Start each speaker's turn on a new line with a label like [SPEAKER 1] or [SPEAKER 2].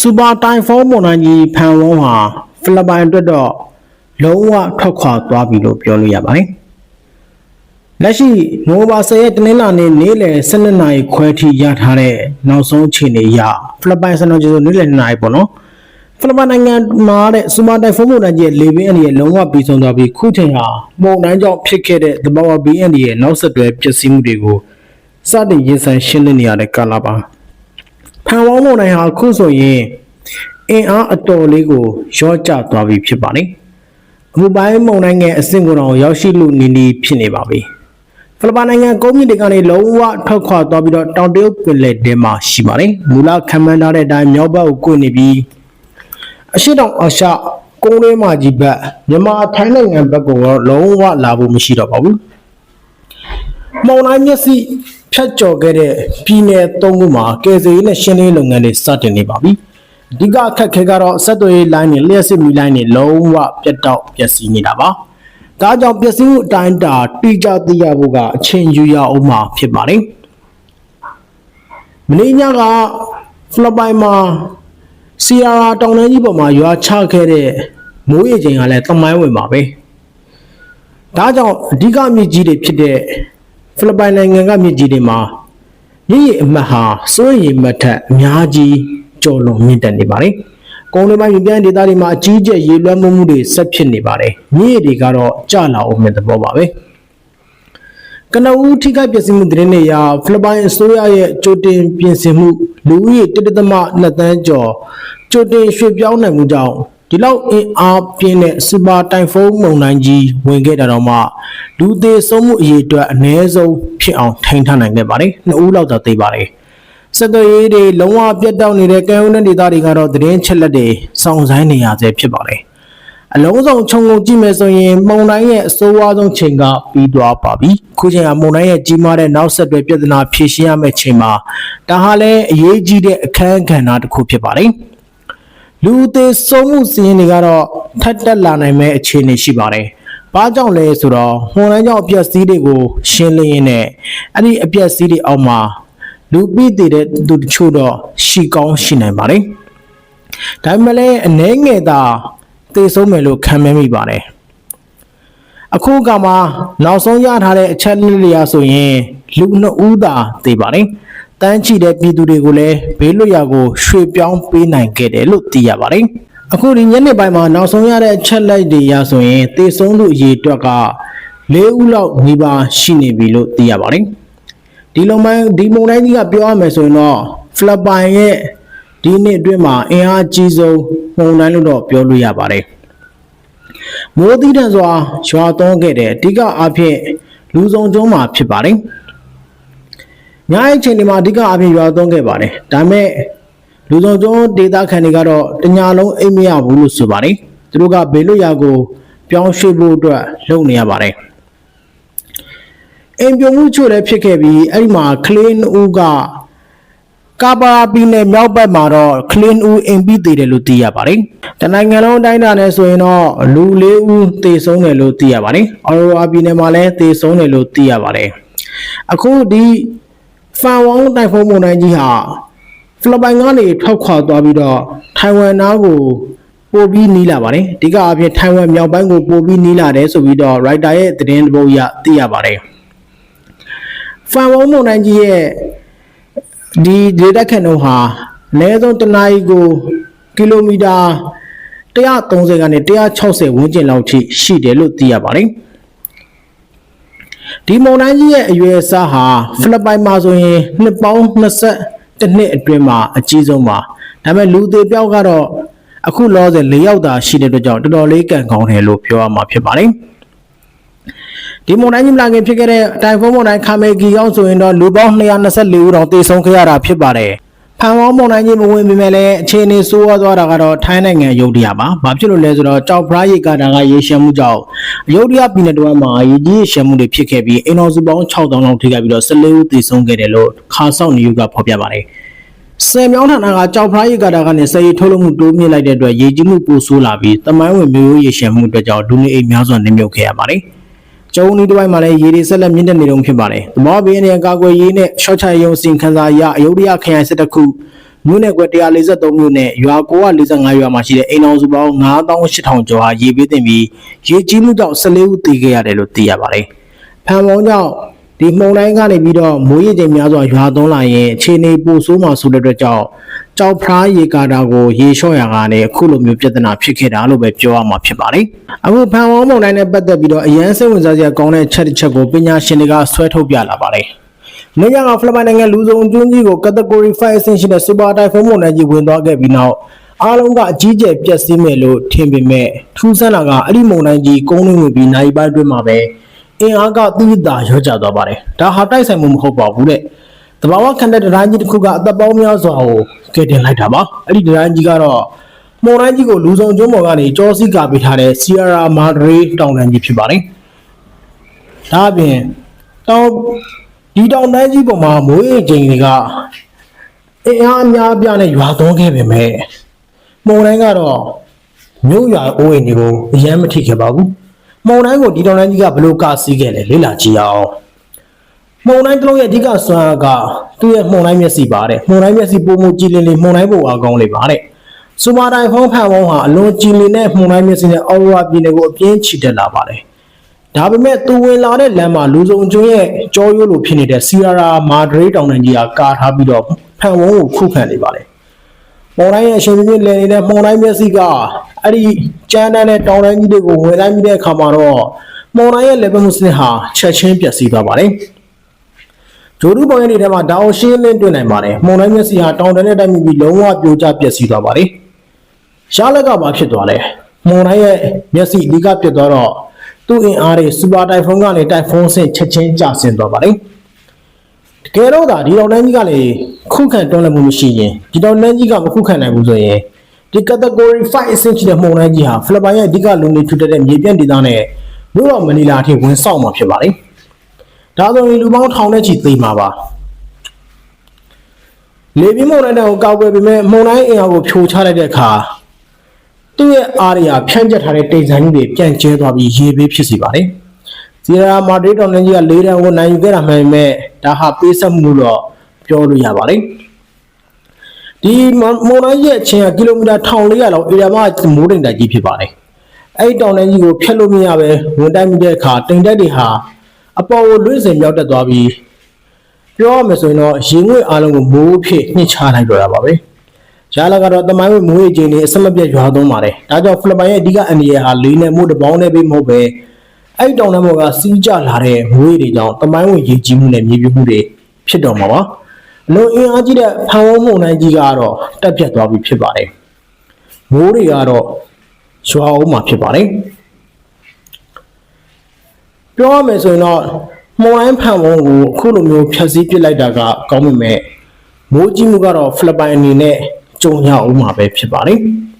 [SPEAKER 1] စူပါတိုင်ဖုန်းမွန်တိုင်းကြီးဖန်ဝုံးဟာဖိလစ်ပိုင်အတွက်တော့လုံးဝထွက်ခွာသွားပြီလို့ပြောလို့ရပါတယ်။လက်ရှိနိုဘာ10ရက်တနင်္လာနေ့နေ့လယ်12နာရီခွဲထိရထားတဲ့နောက်ဆုံးအခြေအနေအရဖိလစ်ပိုင်စံတော်ကျေနေ့လယ်2နာရီပေါ့နော်။ဖိလစ်ပိုင်နိုင်ငံမှာတဲ့စူပါတိုင်ဖုန်းမွန်တိုင်းကြီးရဲ့လေဘင်းအန်ဒီရဲ့လုံးဝပြီးဆုံးသွားပြီးခုချိန်ဟာမုန်တိုင်းကြောင့်ဖြစ်ခဲ့တဲ့သဘာဝဘီအန်ဒီရဲ့နောက်ဆက်တွဲပျက်စီးမှုတွေကိုစတင်ရင်ဆိုင်ရှင်းလင်းနေရတဲ့ကာလပါ။ ဖန်ဝုံးမုန်တိုင်းဟာအခုဆိုရင်အင်အားအတော်လေးကိုရော့ကျသွားပြီဖြစ်ပါတယ်။အမှုပိုင်းမုန်တိုင်းရဲ့အဆင့်ကိုတော့ရောက်ရှိလို့နီးနီးဖြစ်နေပါပြီ။ဖိလစ်ပိုင်နိုင်ငံကုန်းမြင့်တွေကနေလုံးဝထွက်ခွာသွားပြီးတော့တောင်တရုတ်ပင်လယ်ထဲမှာရှိပါတယ်။မူလခံမှန်းထားတဲ့အတိုင်းမြောက်ဘက်ကိုကွေ့နေပြီးအရှိတောင်အရှကုန်းလေးမကြီးဘက်မြန်မာထိုင်းနိုင်ငံဘက်ကတော့လုံးဝလာဖို့မရှိတော့ပါဘူး။မုန်တိုင်းမျက်စိ ဖြတ်ကျော်ခဲ့တဲ့ပြည်နယ်သုံးခုမှာကယ်ဆယ်ရေးနဲ့ရှင်းလင်းရေးလုပ်ငန်းတွေစတင်နေပါပြီ။အဓိကအခက်ခဲကတော့ဆက်သွယ်ရေးလိုင်းတွေလျှက်စစ်မီလိုင်းတွေလုံးဝပြတ်တောက်ပျက်စီးနေတာပါ။ဒါကြောင့်ပျက်စီးမှုအတိုင်းအတာတိကျသိရဖို့ကအချိန်ယူရအောင်မှာဖြစ်ပါတယ်။မင်းညကဖိလစ်ပိုင်မှာဆီယာရာတောင်တန်းကြီးပေါ်မှာရွာချခဲ့တဲ့မိုးရေချိန်ကလည်းသမိုင်းဝင်ပါပဲ။ဒါကြောင့်အဓိကမြစ်ကြီးတွေဖြစ်တဲ့ ဖိလစ်ပိုင်နိုင်ငံကမြစ်ကြီးတွေမှာမြစ်ရေအမှတ်ဟာစိုးရိမ်မှတ်ထက်အများကြီးကျော်လွန်မြင့်တက်နေပါတယ်။ကုန်းလေးပိုင်းမြပြန်ဒေသတွေမှာအကြီးကျယ်ရေလွှမ်းမိုးမှုတွေဆက်ဖြစ်နေပါတယ်။မြစ်ရေတွေကတော့ကျလာအောင်မြင်သဘောပါပဲ။ကနဦးထိခိုက်ပျက်စီးမှုသတင်းတွေအရဖိလစ်ပိုင်အစိုးရရဲ့ကြိုတင်ပြင်ဆင်မှုလူဦးရေ1.2သန်းကျော်ကြိုတင်ရွှေ့ပြောင်းနိုင်မှုကြောင့် ဒီလောက်အင်အားပြင်းတဲ့စူပါတိုင်ဖုန်းမုန်တိုင်းကြီးဝင်ခဲ့တာတော့မှလူသေးဆုံးမှုအရေးအတွက်အ ਨੇ ဆုံးဖြစ်အောင်ထိန်းထားနိုင်ခဲ့ပါတယ်။နှစ်ဦးလောက်သာသိပါတယ်။စက်သွေးရေးတွေလုံးဝပြတ်တောက်နေတဲ့ကံဦးတဲ့ဒေသတွေကတော့သတင်းချက်လက်တွေစောင့်ဆိုင်းနေရဆဲဖြစ်ပါတယ်။အလုံးစုံခြုံငုံကြည့်မယ်ဆိုရင်မုန်တိုင်းရဲ့အဆိုးဝါးဆုံးချိန်ကပြီးသွားပါပြီ။ခုချိန်ကမုန်တိုင်းရဲ့ကြီးမားတဲ့နောက်ဆက်တွဲပြဿနာဖြေရှင်းရမယ့်ချိန်မှာဒါဟာလည်းအရေးကြီးတဲ့အခန်းကဏ္ဍတစ်ခုဖြစ်ပါတယ်။ လူသေးဆုံးမှုစီးရင်တွေကတော့ထပ်တက်လာနိုင်မဲ့အခြေအနေရှိပါတယ်။ဘာကြောင့်လဲဆိုတော့ဟွန်လိုင်းကြောင့်အပြက်စီးတွေကိုရှင်းလင်းရင်းနဲ့အဲ့ဒီအပြက်စီးတွေအောက်မှာလူပိတည်တဲ့သူတချို့တော့ရှီကောင်းရှိနိုင်ပါတယ်။ဒါပေမဲ့လည်းအနှဲငယ်သာသေဆုံးမယ်လို့ခံမမိပါတယ်။အခုကမှနောက်ဆုံးရထားတဲ့အချက်လက်တွေအရဆိုရင်လူနှစ်ဦးသာသေပါတယ်။ တန်းချီတဲ့ပြည်သူတွေကိုလည်းဘေးလွတ်ရာကိုရွှေ့ပြောင်းပေးနိုင်ခဲ့တယ်လို့သိရပါတယ်။အခုဒီညနေပိုင်းမှာနောက်ဆုံးရတဲ့အချက်လက်တွေအရဆိုရင်သေဆုံးသူအရေအတွက်က၄ဦးလောက်ညီပါရှိနေပြီလို့သိရပါတယ်။ဒီလုံမိုင်းဒီမုံတိုင်းကြီးကပြောရမယ်ဆိုရင်တော့ဖလစ်ပိုင်ရဲ့ဒီနှစ်အတွင်းမှာအင်အားအကြီးဆုံးမုံတိုင်းလို့တော့ပြောလို့ရပါတယ်။မိုးသီးတန်စွာရွာသွန်းခဲ့တဲ့အဓိကအားဖြင့်လူဆောင်ကျုံးမှာဖြစ်ပါတယ်။ ညအချိန်ဒီမှာအဓိကအပြင်ရွာသွန်းခဲ့ပါတယ်။ဒါပေမဲ့လူဆောင်ကျုံးဒေတာခန်တွေကတော့တညာလုံးအိမ်မရဘူးလို့ဆိုပါတယ်။သူတို့ကဘေးလွတ်ရာကိုပြောင်းရွှေ့ဖို့အတွက်လုပ်နေရပါတယ်။အိမ်ပြုံမှုချို့လည်းဖြစ်ခဲ့ပြီးအဲ့ဒီမှာကလင်းဦးကကာပါပြည်နယ်မြောက်ဘက်မှာတော့ကလင်းဦးအိမ်ပြီးသေးတယ်လို့သိရပါတယ်။တနိုင်ငံလုံးအတိုင်းအတာနဲ့ဆိုရင်တော့လူလေးဦးသေဆုံးတယ်လို့သိရပါတယ်။အော်ရိုအာပြည်နယ်မှာလည်းသေဆုံးတယ်လို့သိရပါတယ်။အခုဒီ ဖန်ဝေါင်းတိုင်ဖုန်းမုန်တိုင်းကြီးဟာဖိလစ်ပိုင်ကနေထွက်ခွာသွားပြီးတော့ထိုင်ဝမ်နားကိုပို့ပြီးနီးလာပါတယ်။ဒီကအပြင်ထိုင်ဝမ်မြောက်ပိုင်းကိုပို့ပြီးနီးလာတယ်ဆိုပြီးတော့ writer ရဲ့သတင်းတစ်ပုဒ်အရသိရပါတယ်။ဖန်ဝေါင်းမုန်တိုင်းကြီးရဲ့ဒီဒေတာခန့်တော့ဟာအနည်းဆုံးတစ်နာရီကိုကီလိုမီတာ130ကနေ160ဝန်းကျင်လောက်ထိရှိတယ်လို့သိရပါတယ်။ ဒီမုန်တိုင်းကြီးရဲ့အရွယ်အစားဟာဖိလစ်ပိုင်မှာဆိုရင်နှစ်ပေါင်း20နှစ်အတွင်းမှာအကြီးဆုံးပါဒါပေမဲ့လူသေးပြောက်ကတော့အခုလောဆယ်၄ယောက်သာရှိတဲ့အတွက်ကြောင့်တော်တော်လေးကံကောင်းတယ်လို့ပြောရမှာဖြစ်ပါတယ်ဒီမုန်တိုင်းကြီးမလာခင်ဖြစ်ခဲ့တဲ့တိုင်ဖုန်းမုန်တိုင်းခါမေဂီရောက်ဆိုရင်တော့လူပေါင်း224ဦးတောင်သေဆုံးခဲ့ရတာဖြစ်ပါတယ် ဖန်ဝေါမုန်တိုင်းကြီးမဝင်ပေမဲ့လည်းအခြေအနေဆိုးရွားသွားတာကတော့ထိုင်းနိုင်ငံရုတ်တရက်ပါ။ဘာဖြစ်လို့လဲဆိုတော့ကြောက်ဖရားရေကာတာကရေရှမ်းမှုကြောင့်ရုတ်တရက်ပြည်နယ်တော်မှာရေကြီးရေရှမ်းမှုတွေဖြစ်ခဲ့ပြီးအိမ်တော်စုပေါင်း6000လောက်ထိခဲ့ပြီးတော့14ဦးသေဆုံးခဲ့တယ်လို့ခါဆောက်နေယူကဖော်ပြပါတယ်။ဆယ်မြောင်းဌာနကကြောက်ဖရားရေကာတာကနေစည်ရီထုတ်လုပ်မှုတိုးမြင့်လိုက်တဲ့အတွက်ရေကြီးမှုပိုဆိုးလာပြီးတမိုင်းဝင်မျိုးရိုးရေရှမ်းမှုအတွက်ကြောင့်ဒုနေအိမ်များစွာနှိမ့်မြုပ်ခဲ့ရပါတယ်။ ကျုံနီးတစ်ပိုင်းမှာလည်းရေတွေဆက်လက်မြင့်တက်နေတုန်းဖြစ်ပါတယ်။သမောဘေးအနေနဲ့ကာကွယ်ရေးနဲ့ရှော့ချရုံစင်ခန်းစာအရအယုဒ္ဓယခရိုင်စစ်တခုမြို့နယ်ကွက်143မြို့နယ်ရွာ945ရွာမှာရှိတဲ့အိမ်အောင်စုပေါင်း9800ကျော်ဟာရေပေးတင်ပြီးရေကြီးမှုကြောင့်14ဦးသေခဲ့ရတယ်လို့သိရပါတယ်။ဖန်ပေါင်းကြောင့် ဒီမှုန်တိုင်းကနေပြီးတော့မိုးရေချိန်များစွာရွာသွန်းလာရင်အခြေအနေပိုဆိုးမှဆိုတဲ့အတွက်ကြောင့်ကြောက်ဖျားရေကာတာကိုရေလျှော့ရကနေအခုလိုမျိုးပြဿနာဖြစ်ခဲ့တာလို့ပဲပြောရမှာဖြစ်ပါတယ်။အခုဖန်ပေါင်းမှုန်တိုင်းနဲ့ပတ်သက်ပြီးတော့အရန်စိတ်ဝင်စားစရာကောင်းတဲ့ချက်တစ်ချက်ကိုပညာရှင်တွေကဆွဲထုတ်ပြလာပါတယ်။နေကကဖိလစ်ပိုင်နိုင်ငံလူစုံကျွန်းကြီးကို category 5အဆင့်ရှိတဲ့ super typhoon မုန်တိုင်းကြီးဝင်သွားခဲ့ပြီးနောက်အားလုံးကအကြီးကျယ်ပျက်စီးမယ်လို့ထင်ပေမဲ့ထူးဆန်းတာကအဲ့ဒီမုန်တိုင်းကြီးကုန်းတွင်းဝင်ပြီးနိုင်ပိုင်းအတွင်းမှာပဲ အင်အားကတိတိတာရောကျသွားပါတယ်။ဒါဟာတိုက်ဆိုင်မှုမဟုတ်ပါဘူးတဲ့။တဘာဝခံတဲ့တိုင်းကြီးတစ်ခုကအသက်ပေါင်းများစွာကိုကယ်တင်လိုက်တာပါ။အဲ့ဒီတိုင်းကြီးကတော့မုန်တိုင်းကြီးကိုလူစုံကျွန်းပေါ်ကနေကြောစီကာပေးထားတဲ့ Sierra Madre တောင်တန်းကြီးဖြစ်ပါတယ်။ဒါအပြင်တောင်ဒီတောင်တန်းကြီးပေါ်မှာမိုးရေချိန်တွေကအင်အားအများအပြားနဲ့ရွာသွန်းခဲ့ပေမဲ့မုန်တိုင်းကတော့မြို့ရွာအိုးအိမ်တွေကိုအယမ်းမထိခဲ့ပါဘူး။ မုန်တိုင်းကိုဒီတောင်တန်းကြီးကဘယ်လိုကာစီးခဲ့လဲလေ့လာကြည့်အောင်။မုန်တိုင်းတစ်လုံးရဲ့အဓိကဆွမ်းအားကသူ့ရဲ့မုန်တိုင်းမျက်စိပါတဲ့။မုန်တိုင်းမျက်စိပုံမှုကြည်လင်လေးမုန်တိုင်းပုံအားကောင်းလေးပါတဲ့။စူပါတိုင်ဖုန်းဖန်ဖုန်းဟာအလွန်ကြည်လင်တဲ့မုန်တိုင်းမျက်စိနဲ့အော်ရိုရာပြည်နယ်ကိုအပြင်းချီတက်လာပါတယ်။ဒါပေမဲ့သူဝင်လာတဲ့လမ်းမှာလူစုံကျွန်းရဲ့ကြောရိုးလိုဖြစ်နေတဲ့စီယာရာမာဒရိတ်တောင်တန်းကြီးကကာထားပြီးတော့ဖန်ဝုံးကိုခုခံနေပါလေ။မော်တိုင်းရဲ့အရှင်ပြင်းပြင်းလည်နေတဲ့မော်တိုင်းမျက်စိကအဲ့ဒီ ကျန်းတန်းတဲ့တောင်တန်းကြီးတွေကိုဝင်တိုင်းပြီးတဲ့အခါမှာတော့မော်တိုင်းရဲ့ level မှုစနစ်ဟာချက်ချင်းပျက်စီးသွားပါတယ်။ဂျိုဒူပေါင်းရဲ့နေထဲမှာဒါအောင်ရှင်းလင်းတွေ့နိုင်ပါတယ်။မော်တိုင်းမျက်စိဟာတောင်တန်းနဲ့တိုက်မိပြီးလုံးဝပြိုကျပျက်စီးသွားပါတယ်။ရှားလက်ကဘာဖြစ်သွားလဲမွန်တိုင်းရဲ့မျက်စိအဓိကပြတ်သွားတော့သူ့အင်အားတွေစူပါတိုင်ဖုန်းကနေတိုင်ဖုန်းဆင့်ချက်ချင်းကျဆင်းသွားပါတယ်တကယ်တော့ဒါဒီတော်တန်းကြီးကလေခုခံတွန်းလှန်မှုမရှိရင်ဒီတော်တန်းကြီးကမခုခံနိုင်ဘူးဆိုရင် ဒီ category 5အဆင့်ရှိတဲ့မှုန်တိုင်းကြီးဟာဖိလစ်ပိုင်ရဲ့အဓိကလူနေထူထပ်တဲ့မြေပြန့်ဒေသနဲ့မြို့တော်မနီလာအထိဝင်ဆောင်မှာဖြစ်ပါတယ်ဒါဆိုရင်လူပေါင်းထောင်နဲ့ချီသေမှာပါလေပြင်းမုန်တိုင်းကိုကောက်ွယ်ပေမဲ့မုန်တိုင်းအင်အားကိုဖြိုချလိုက်တဲ့အခါသူ့ရဲ့အားရဖြန့်ကျက်ထားတဲ့တိမ်ဆိုင်ကြီးတွေပြန့်ကျဲသွားပြီးရေဘေးဖြစ်စေပါတယ်။စီရာမာဒရစ်တောင်တန်းကြီးက၄တန်းကိုနိုင်ယူခဲ့တာမှန်ပေမဲ့ဒါဟာပေးဆက်မှုလို့တော့ပြောလို့ရပါတယ်။ ဒီမုန်တိုင်းရဲ့အချင်းကကီလိုမီတာ1400လောက်အေရီယာမှာမိုးတိမ်တိုက်ကြီးဖြစ်ပါတယ်။အဲ့ဒီတောင်တန်းကြီးကိုဖျက်လို့မရပဲဝင်တိုက်မိတဲ့အခါတိမ်တိုက်တွေဟာအပေါ်ကိုလွင့်စင်မြောက်တက်သွားပြီးပြောရမယ်ဆိုရင်တော့ရေငွေ့အားလုံးကိုမိုးဖြစ်နှိမ့်ချလိုက်တော့တာပါပဲ။ရလာကတော့တမိုင်းဝမိုးရေချိန်တွေအဆက်မပြတ်ရွာသွန်းပါတယ်။ဒါကြောင့်ဖိလစ်ပိုင်ရဲ့အဓိကအန်ဒီယာဟာလေးနဲ့မိုးတစ်ပေါင်းနဲ့ပဲမဟုတ်ပဲအဲ့တောင်ထဲပေါ်ကစီးကျလာတဲ့မိုးရေတွေကြောင့်တမိုင်းဝင်ရေကြီးမှုနဲ့မြေပြိုမှုတွေဖြစ်တော့မှာပါ။ အလုံးအင်အားကြီးတဲ့ဖန်ဝုံးမုန်တိုင်းကြီးကတော့တက်ပြတ်သွားပြီဖြစ်ပါတယ်။မိုးတွေကတော့ရွာအောင်မှာဖြစ်ပါတယ်။ပြောရမယ်ဆိုရင်တော့မော်တိုင်းဖန်ဝုံးကိုအခုလိုမျိုးဖြတ်စည်းပစ်လိုက်တာကကောင်းပေမဲ့မိုးကြီးမှုကတော့ဖိလစ်ပိုင်အနေနဲ့ကြုံရအောင်မှာပဲဖြစ်ပါတယ်။